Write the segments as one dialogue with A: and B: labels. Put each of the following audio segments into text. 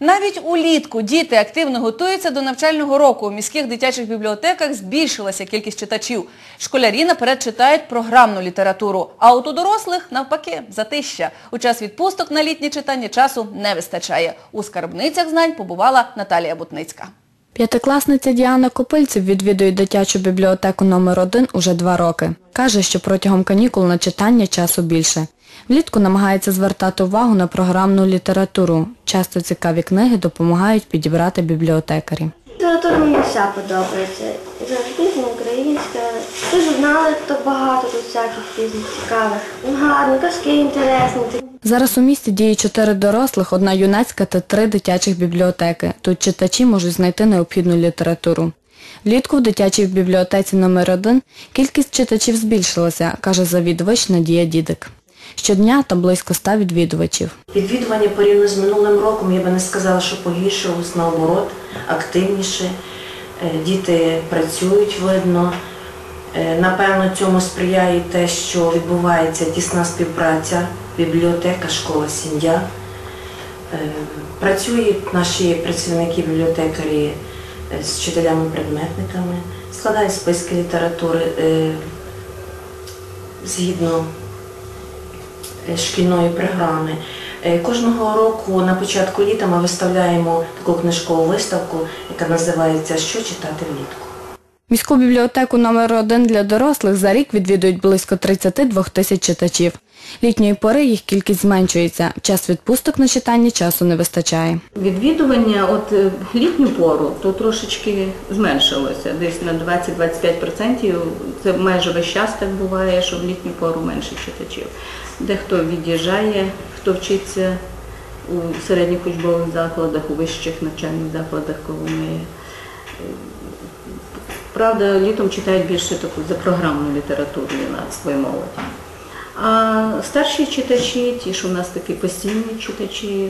A: Навіть улітку діти активно готуються до навчального року. У міських дитячих бібліотеках збільшилася кількість читачів. Школярі наперед читають програмну літературу, а от у дорослих, навпаки, затища. У час відпусток на літні читання часу не вистачає. У скарбницях знань побувала Наталія Бутницька.
B: П'ятикласниця Діана Копильців відвідує дитячу бібліотеку номер 1 уже два роки. Каже, що протягом канікул на читання часу більше. Влітку намагається звертати увагу на програмну літературу. Часто цікаві книги допомагають підібрати бібліотекарі.
C: Література мені вся подобається. Завжди українська. Ти журнали то багато тут всяких різних цікавих. Гарно, казки інтересні.
B: Зараз у місті діє чотири дорослих, одна юнацька та три дитячих бібліотеки. Тут читачі можуть знайти необхідну літературу. Влітку в дитячій бібліотеці номер 1 кількість читачів збільшилася, каже завідувач Надія Дідик. Щодня там близько ста відвідувачів.
D: Відвідування порівняно з минулим роком, я би не сказала, що погіршилось, наоборот, активніше. Е, Діти працюють, видно. Е, Напевно, цьому сприяє те, що відбувається тісна співпраця, бібліотека, школа, сім'я. Е, Працюють наші працівники-бібліотекарі е, з вчителями-предметниками, складають списки літератури згідно шкільної програми. Е, Кожного року на початку літа ми виставляємо таку книжкову виставку, яка називається Що читати влітку.
B: Міську бібліотеку номер 1 для дорослих за рік відвідують близько 32 тисяч читачів. Літньої пори їх кількість зменшується. Час відпусток на читання часу не вистачає.
E: Відвідування от е, літню пору то трошечки зменшилося, десь на 20-25%. Це майже весь час так буває, що в літню пору менше читачів. Дехто від'їжджає, хто вчиться у середніх учбових закладах, у вищих навчальних закладах Коломиї. Правда, літом читають більше таку за програмну літературу на свою молодь. А старші читачі, ті, що в нас такі постійні читачі,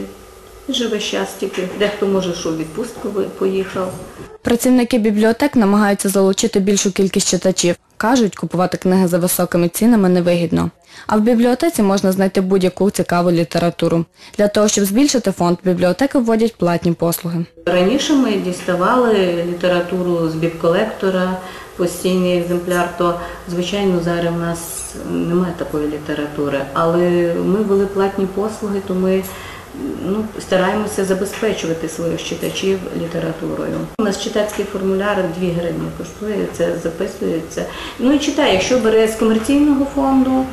E: живе тільки. Дехто може, що в відпустку поїхав.
B: Працівники бібліотек намагаються залучити більшу кількість читачів. Кажуть, купувати книги за високими цінами невигідно. А в бібліотеці можна знайти будь-яку цікаву літературу. Для того, щоб збільшити фонд, бібліотеки вводять платні послуги.
E: Раніше ми діставали літературу з бібколектора, постійний екземпляр, то звичайно зараз в нас немає такої літератури. Але ми ввели платні послуги, то ми ну, стараємося забезпечувати своїх читачів літературою. У нас читацький формуляр 2 гривні коштує, це записується. Ну і читає, якщо бере з комерційного фонду,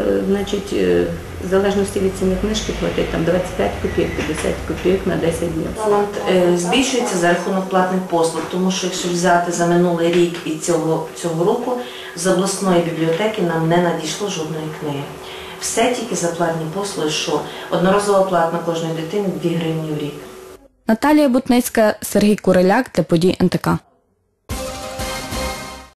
E: е, значить, е, в залежності від ціни книжки платить там 25 копійок, 50 копійок на 10 днів.
D: Фонд е, збільшується за рахунок платних послуг, тому що якщо взяти за минулий рік і цього, цього року, з обласної бібліотеки нам не надійшло жодної книги. Все тільки за платні послуги, що одноразова плата кожної дитини 2 гривні в рік.
B: Наталія Бутницька, Сергій Куриляк для подій НТК.